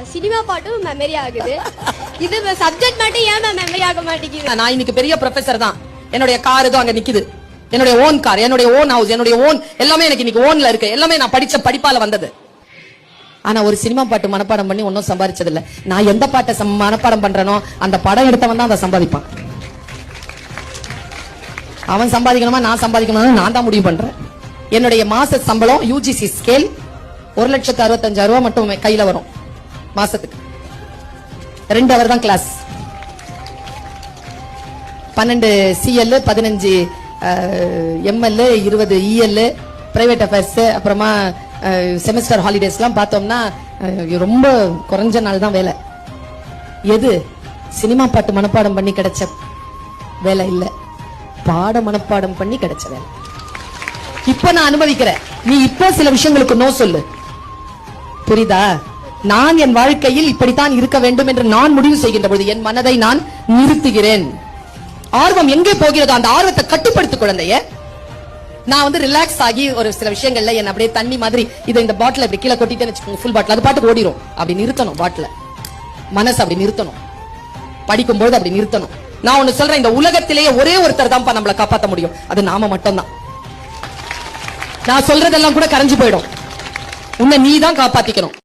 Cinema பாட்டும் memory ஆகுது. இது சப்ஜெக்ட் மட்டும் ஏன் மெமரி ஆக மாட்டேங்குது? நான் இன்னைக்கு பெரிய ப்ரொஃபசர் தான். என்னுடைய கார் இதோ அங்க நிக்குது. என்னுடைய ஓன் கார் என்னுடைய ஓன் ஹவுஸ் என்னுடைய ஓன் எல்லாமே எனக்கு இன்னைக்கு ஓன்ல இருக்கு. எல்லாமே நான் படிச்ச படிப்பால வந்தது. ஆனா ஒரு சினிமா பாட்டு மனப்பாடம் பண்ணி ஒன்னும் சம்பாதிச்சது இல்ல நான் எந்த பாட்டை மனப்பாடம் பண்றேனோ அந்த படம் எடுத்தவன் தான் அதை சம்பாதிப்பான். அவன் சம்பாதிக்கணுமா நான் சம்பாதிக்கணும்னு நான் தான் முடிவு பண்றேன். என்னுடைய மாச சம்பளம் யூஜிசி ஸ்கேல் ஒரு லட்சத்து அறுபத்தஞ்சாயிரம் ரூபாய் மட்டும் கையில வரும். மாசத்துக்கு. ரெண்டு அவர் தான் கிளாஸ் பன்னெண்டு சிஎல் பதினஞ்சு எம்எல் இருபது இஎல் பிரைவேட் அஃபேர்ஸ் அப்புறமா செமஸ்டர் ஹாலிடேஸ்லாம் பார்த்தோம்னா ரொம்ப குறைஞ்ச நாள் தான் வேலை. எது? சினிமா பாட்டு மனப்பாடம் பண்ணி கிடைச்ச வேலை இல்ல. பாட மனப்பாடம் பண்ணி கிடைச்ச வேலை. இப்ப நான் அனுபவிக்கிறேன். நீ இப்போ சில விஷயங்களுக்கு நோ சொல்லு. புரியுதா? நான் என் வாழ்க்கையில் இப்படித்தான் இருக்க வேண்டும் என்று நான் முடிவு செய்கின்ற பொழுது என் மனதை நான் நிறுத்துகிறேன். ஆர்வம் எங்கே போகிறதோ அந்த ஆர்வத்தை கட்டுப்படுத்து குழந்தைய நான் வந்து ரிலாக்ஸ் ஆகி ஒரு சில விஷயங்கள்ல என் அப்படியே தண்ணி மாதிரி இதை இந்த பாட்டில் இப்படி கீழே கொட்டிட்டேன்னு வச்சுக்கோங்க ஃபுல் பாட்டில் அது பாட்டுக்கு ஓடிரும். அப்படி நிறுத்தணும் பாட்டில மனசு அப்படி நிறுத்தணும். படிக்கும்போது அப்படி நிறுத்தணும். நான் ஒண்ணு சொல்றேன் இந்த உலகத்திலேயே ஒரே ஒருத்தர் தான்ப்பா நம்மளை காப்பாத்த முடியும். அது நாம மட்டும்தான். நான் சொல்றதெல்லாம் கூட கரைஞ்சு போயிடும். உன்னை நீ தான் காப்பாத்திக்கணும்.